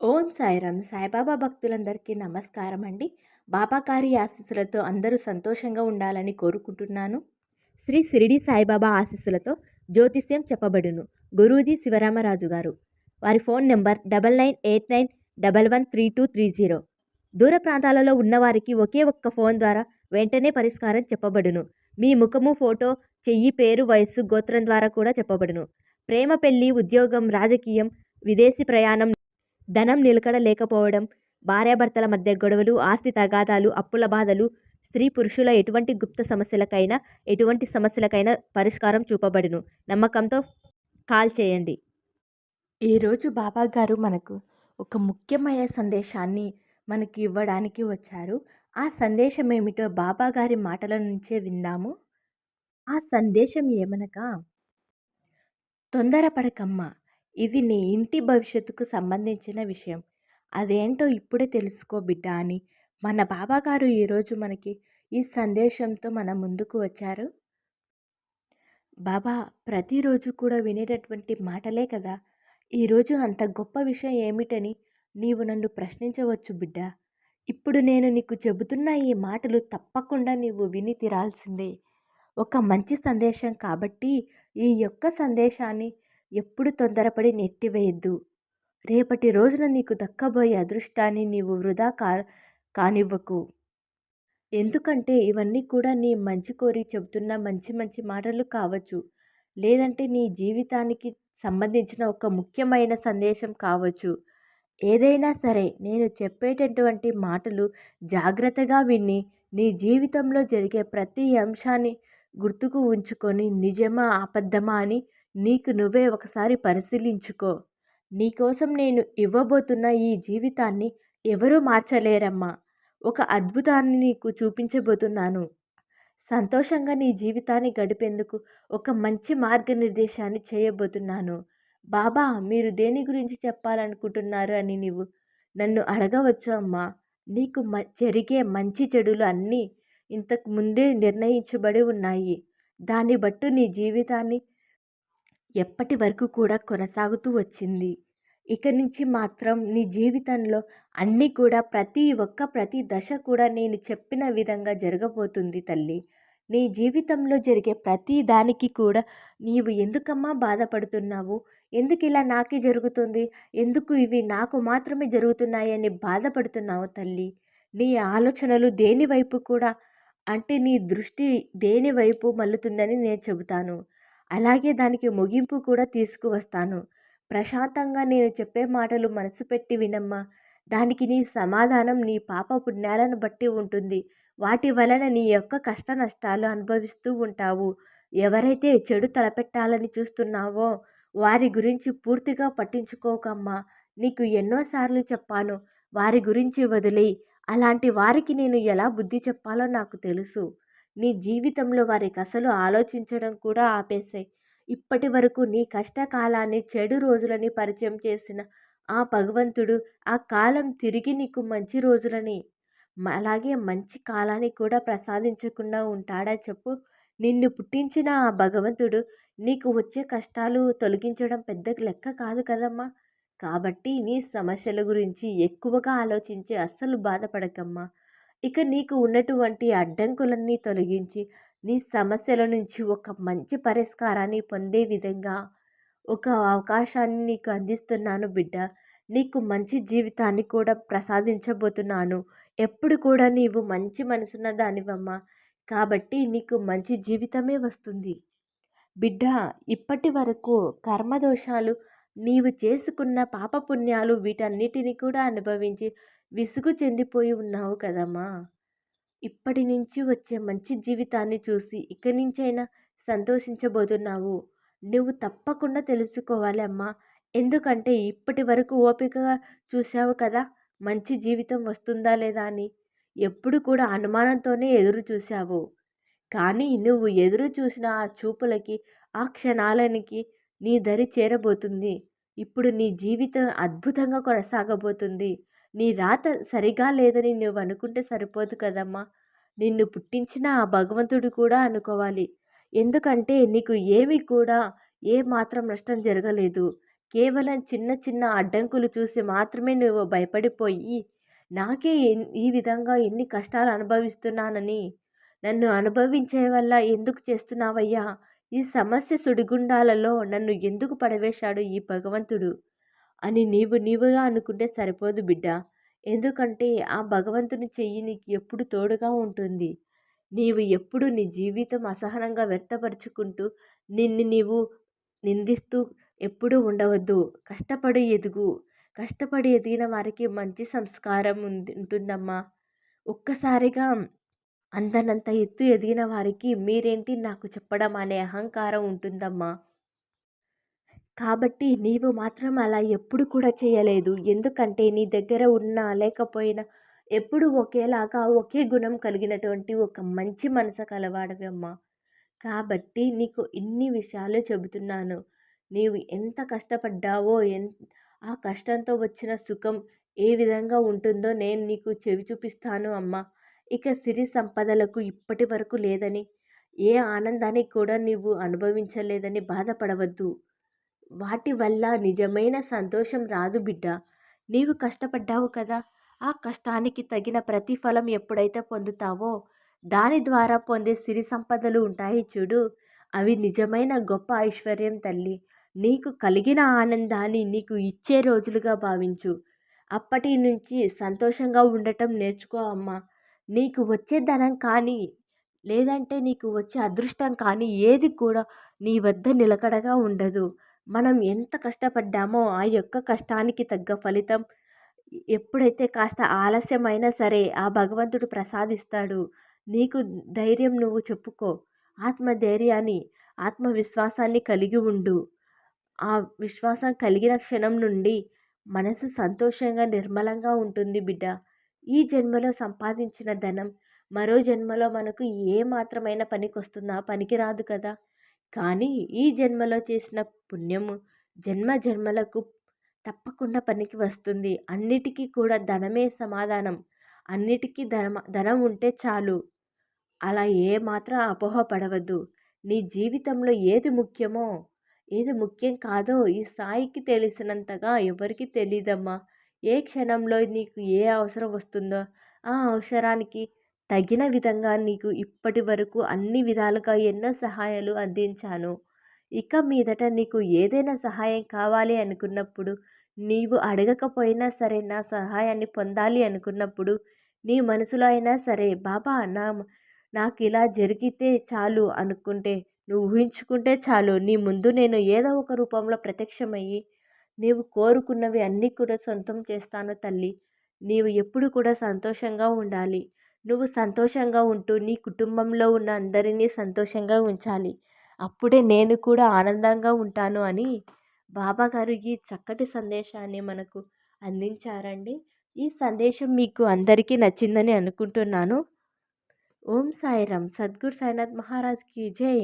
ఓం సాయిరామ్. సాయిబాబా భక్తులందరికీ నమస్కారం అండి బాబా ఆశీస్సులతో అందరూ సంతోషంగా ఉండాలని కోరుకుంటున్నాను. శ్రీ సిరిడి సాయిబాబా ఆశీస్సులతో జ్యోతిష్యం చెప్పబడును. గురూజీ శివరామరాజు గారు. వారి phone number double nine eight nine double one three two three zero. దూర ప్రాంతాలలో ఉన్నవారికి ఒకే ఒక్క ఫోన్ ద్వారా వెంటనే పరిష్కారం చెప్పబడును. మీ ముఖము ఫోటో చెయ్యి పేరు వయస్సు గోత్రం ద్వారా కూడా చెప్పబడును. ప్రేమ పెళ్ళి ఉద్యోగం రాజకీయం విదేశీ ప్రయాణం ధనం నిలకడ లేకపోవడం భార్యాభర్తల మధ్య గొడవలు ఆస్తి తగాదాలు అప్పుల బాధలు స్త్రీ పురుషుల ఎటువంటి గుప్త సమస్యలకైనా ఎటువంటి సమస్యలకైనా పరిష్కారం చూపబడును. నమ్మకంతో కాల్ చేయండి. ఈరోజు బాబా గారు మనకు ఒక ముఖ్యమైన సందేశాన్ని మనకి ఇవ్వడానికి వచ్చారు. ఆ సందేశం ఏమిటో బాబా గారి మాటల నుంచే విందాము. ఆ సందేశం ఏమనగా తొందరపడకమ్మా ఇది నీ ఇంటి భవిష్యత్తుకు సంబంధించిన విషయం. అదేంటో ఇప్పుడే తెలుసుకో బిడ్డ అని. మన బాబాగారు ఈరోజు మనకి ఈ సందేశంతో మన ముందుకు వచ్చారు. బాబా ప్రతిరోజు కూడా వినేటటువంటి మాటలే కదా. ఈరోజు అంత గొప్ప విషయం ఏమిటని నీవు నన్ను ప్రశ్నించవచ్చు బిడ్డ. ఇప్పుడు నేను నీకు చెబుతున్న ఈ మాటలు తప్పకుండా నీవు విని తీరాల్సిందే. ఒక మంచి సందేశం కాబట్టి ఈ యొక్క సందేశాన్ని ఎప్పుడు తొందరపడి నెట్టివేయద్దు. రేపటి రోజున నీకు దక్కబోయే అదృష్టాన్ని నీవు వృధా కా కానివ్వకు. ఎందుకంటే ఇవన్నీ కూడా నీ మంచి కోరి చెబుతున్న మంచి మంచి మాటలు కావచ్చు. లేదంటే నీ జీవితానికి సంబంధించిన ఒక ముఖ్యమైన సందేశం కావచ్చు. ఏదైనా సరే నేను చెప్పేటటువంటి మాటలు జాగ్రత్తగా విని నీ జీవితంలో జరిగే ప్రతి అంశాన్ని గుర్తుకు ఉంచుకొని నిజమా అబద్ధమా అని నీకు నువ్వే ఒకసారి పరిశీలించుకో. నీకోసం నేను ఇవ్వబోతున్న ఈ జీవితాన్ని ఎవరూ మార్చలేరమ్మా. ఒక అద్భుతాన్ని నీకు చూపించబోతున్నాను. సంతోషంగా నీ జీవితాన్ని గడిపేందుకు ఒక మంచి మార్గనిర్దేశాన్ని చేయబోతున్నాను. బాబా మీరు దేని గురించి చెప్పాలనుకుంటున్నారు అని నీవు నన్ను అడగవచ్చు అమ్మా. నీకు మ జరిగే మంచి చెడులు అన్నీ ఇంతకు ముందే నిర్ణయించబడి ఉన్నాయి. దాన్ని బట్టి నీ జీవితాన్ని ఎప్పటి వరకు కూడా కొనసాగుతూ వచ్చింది. ఇక నుంచి మాత్రం నీ జీవితంలో అన్నీ కూడా ప్రతి ఒక్క ప్రతి దశ కూడా నేను చెప్పిన విధంగా జరగబోతుంది తల్లి. నీ జీవితంలో జరిగే ప్రతి దానికి కూడా నీవు ఎందుకమ్మా బాధపడుతున్నావు? ఎందుకు ఇలా నాకే జరుగుతుంది? ఎందుకు ఇవి నాకు మాత్రమే జరుగుతున్నాయని బాధపడుతున్నావు తల్లి? నీ ఆలోచనలు దేనివైపు కూడా అంటే నీ దృష్టి దేనివైపు మల్లుతుందని నేను చెబుతాను. అలాగే దానికి ముగింపు కూడా తీసుకువస్తాను. ప్రశాంతంగా నేను చెప్పే మాటలు మనసు పెట్టి వినమ్మా. దానికి నీ సమాధానం నీ పాప పుణ్యాలను బట్టి ఉంటుంది. వాటి వలన నీ యొక్క కష్ట నష్టాలు అనుభవిస్తూ ఉంటావు. ఎవరైతే చెడు తలపెట్టాలని చూస్తున్నావో వారి గురించి పూర్తిగా పట్టించుకోకమ్మా. నీకు ఎన్నోసార్లు చెప్పాను వారి గురించి వదిలేయి. అలాంటి వారికి నేను ఎలా బుద్ధి చెప్పాలో నాకు తెలుసు. నీ జీవితంలో వారికి అసలు ఆలోచించడం కూడా ఆపేసాయి. ఇప్పటి వరకు నీ కష్టకాలాన్ని చెడు రోజులని పరిచయం చేసిన ఆ భగవంతుడు ఆ కాలం తిరిగి నీకు మంచి రోజులని అలాగే మంచి కాలాన్ని కూడా ప్రసాదించకుండా ఉంటాడా చెప్పు. నిన్ను పుట్టించిన ఆ భగవంతుడు నీకు వచ్చే కష్టాలు తొలగించడం పెద్ద లెక్క కాదు కదమ్మా. కాబట్టి నీ సమస్యల గురించి ఎక్కువగా ఆలోచించి అస్సలు బాధపడకమ్మా. ఇక నీకు ఉన్నటువంటి అడ్డంకులన్నీ తొలగించి నీ సమస్యల నుంచి ఒక మంచి పరిష్కారాన్ని పొందే విధంగా ఒక అవకాశాన్ని నీకు అందిస్తున్నాను బిడ్డ. నీకు మంచి జీవితాన్ని కూడా ప్రసాదించబోతున్నాను. ఎప్పుడు కూడా నీవు మంచి మనసున్న దానివమ్మా. కాబట్టి నీకు మంచి జీవితమే వస్తుంది. బిడ్డ ఇప్పటి వరకు కర్మదోషాలు నీవు చేసుకున్న పాపపుణ్యాలు వీటన్నిటిని కూడా అనుభవించి విసుగు చెందిపోయి ఉన్నావు కదమ్మా. ఇప్పటి నుంచి వచ్చే మంచి జీవితాన్ని చూసి ఇక నుంచైనా సంతోషించబోతున్నావు. నువ్వు తప్పకుండా తెలుసుకోవాలి అమ్మా. ఎందుకంటే ఇప్పటి వరకు ఓపికగా చూసావు కదా మంచి జీవితం వస్తుందా లేదా అని. ఎప్పుడు కూడా అనుమానంతోనే ఎదురు చూశావు. కానీ నువ్వు ఎదురు చూసిన ఆ చూపులకి ఆ క్షణాలనికి నీ దరి చేరబోతుంది. ఇప్పుడు నీ జీవితం అద్భుతంగా కొనసాగబోతుంది. నీ రాత సరిగా లేదని నువ్వు అనుకుంటే సరిపోదు కదమ్మా. నిన్ను పుట్టించిన ఆ భగవంతుడు కూడా అనుకోవాలి. ఎందుకంటే నీకు ఏమి కూడా ఏ మాత్రం నష్టం జరగలేదు. కేవలం చిన్న చిన్న అడ్డంకులు చూసి మాత్రమే నువ్వు భయపడిపోయి నాకే ఈ విధంగా ఎన్ని కష్టాలు అనుభవిస్తున్నానని నన్ను అనుభవించే వల్ల ఎందుకు చేస్తున్నావయ్యా? ఈ సమస్య సుడిగుండాలలో నన్ను ఎందుకు పడవేశాడు ఈ భగవంతుడు? అని నీవు నీవుగా అనుకుంటే సరిపోదు బిడ్డ. ఎందుకంటే ఆ భగవంతుని చెయ్యి నీకు ఎప్పుడు తోడుగా ఉంటుంది. నీవు ఎప్పుడు నీ జీవితం అసహనంగా వ్యర్థపరుచుకుంటూ నిన్ను నీవు నిందిస్తూ ఎప్పుడూ ఉండవద్దు. కష్టపడి ఎదుగు. కష్టపడి ఎదిగిన వారికి మంచి సంస్కారం ఉంది ఉంటుందమ్మా. ఒక్కసారిగా అందనంత ఎత్తు ఎదిగిన వారికి మీరేంటి నాకు చెప్పడం అనే అహంకారం ఉంటుందమ్మా. కాబట్టి నీవు మాత్రం అలా ఎప్పుడు కూడా చేయలేదు. ఎందుకంటే నీ దగ్గర ఉన్నా లేకపోయినా ఎప్పుడు ఒకేలాగా ఒకే గుణం కలిగినటువంటి ఒక మంచి మనసు కలవాడవి అమ్మా. కాబట్టి నీకు ఇన్ని విషయాలు చెబుతున్నాను. నీవు ఎంత కష్టపడ్డావో ఎన్ ఆ కష్టంతో వచ్చిన సుఖం ఏ విధంగా ఉంటుందో నేను నీకు చెవి చూపిస్తాను అమ్మా. ఇక సిరి సంపదలకు ఇప్పటి వరకు లేదని ఏ ఆనందానికి కూడా నీవు అనుభవించలేదని బాధపడవద్దు. వాటి వల్ల నిజమైన సంతోషం రాదు బిడ్డ. నీవు కష్టపడ్డావు కదా. ఆ కష్టానికి తగిన ప్రతిఫలం ఎప్పుడైతే పొందుతావో దాని ద్వారా పొందే సిరి సంపదలు ఉంటాయి చూడు. అవి నిజమైన గొప్ప ఐశ్వర్యం తల్లి. నీకు కలిగిన ఆనందాన్ని నీకు ఇచ్చే రోజులుగా భావించు. అప్పటి నుంచి సంతోషంగా ఉండటం నేర్చుకో అమ్మా. నీకు వచ్చే ధనం కానీ లేదంటే నీకు వచ్చే అదృష్టం కానీ ఏది కూడా నీ వద్ద నిలకడగా ఉండదు. మనం ఎంత కష్టపడ్డామో ఆ యొక్క కష్టానికి తగ్గ ఫలితం ఎప్పుడైతే కాస్త ఆలస్యమైనా సరే ఆ భగవంతుడు ప్రసాదిస్తాడు. నీకు ధైర్యం నువ్వు చెప్పుకో. ఆత్మధైర్యాన్ని ఆత్మవిశ్వాసాన్ని కలిగి ఉండు. ఆ విశ్వాసం కలిగిన క్షణం నుండి మనసు సంతోషంగా నిర్మలంగా ఉంటుంది బిడ్డ. ఈ జన్మలో సంపాదించిన ధనం మరో జన్మలో మనకు ఏ మాత్రమైన పనికి వస్తుందా పనికి రాదు కదా. కానీ ఈ జన్మలో చేసిన పుణ్యము జన్మ జన్మలకు తప్పకుండా పనికి వస్తుంది. అన్నిటికీ కూడా ధనమే సమాధానం. అన్నిటికీ ధనం ధనం ఉంటే చాలు. అలా ఏ మాత్రం అపోహపడవద్దు. నీ జీవితంలో ఏది ముఖ్యమో ఏది ముఖ్యం కాదో ఈ సాయికి తెలిసినంతగా ఎవరికి తెలియదమ్మా ఏ క్షణంలో నీకు ఏ అవసరం వస్తుందో ఆ అవసరానికి తగిన విధంగా నీకు ఇప్పటి వరకు అన్ని విధాలుగా ఎన్నో సహాయాలు అందించాను. ఇక మీదట నీకు ఏదైనా సహాయం కావాలి అనుకున్నప్పుడు నీవు అడగకపోయినా సరే నా సహాయాన్ని పొందాలి అనుకున్నప్పుడు నీ మనసులో అయినా సరే బాబా నా నాకు ఇలా జరిగితే చాలు అనుకుంటే నువ్వు ఊహించుకుంటే చాలు నీ ముందు నేను ఏదో ఒక రూపంలో ప్రత్యక్షమయ్యి నీవు కోరుకున్నవి అన్నీ కూడా సొంతం చేస్తాను తల్లి. నీవు ఎప్పుడు కూడా సంతోషంగా ఉండాలి. నువ్వు సంతోషంగా ఉంటూ నీ కుటుంబంలో ఉన్న అందరినీ సంతోషంగా ఉంచాలి. అప్పుడే నేను కూడా ఆనందంగా ఉంటాను అని బాబాగారు ఈ చక్కటి సందేశాన్ని మనకు అందించారండి. ఈ సందేశం మీకు అందరికీ నచ్చిందని అనుకుంటున్నాను. ఓం సాయిరామ్. సద్గురు సాయినాథ్ మహారాజ్కి జై.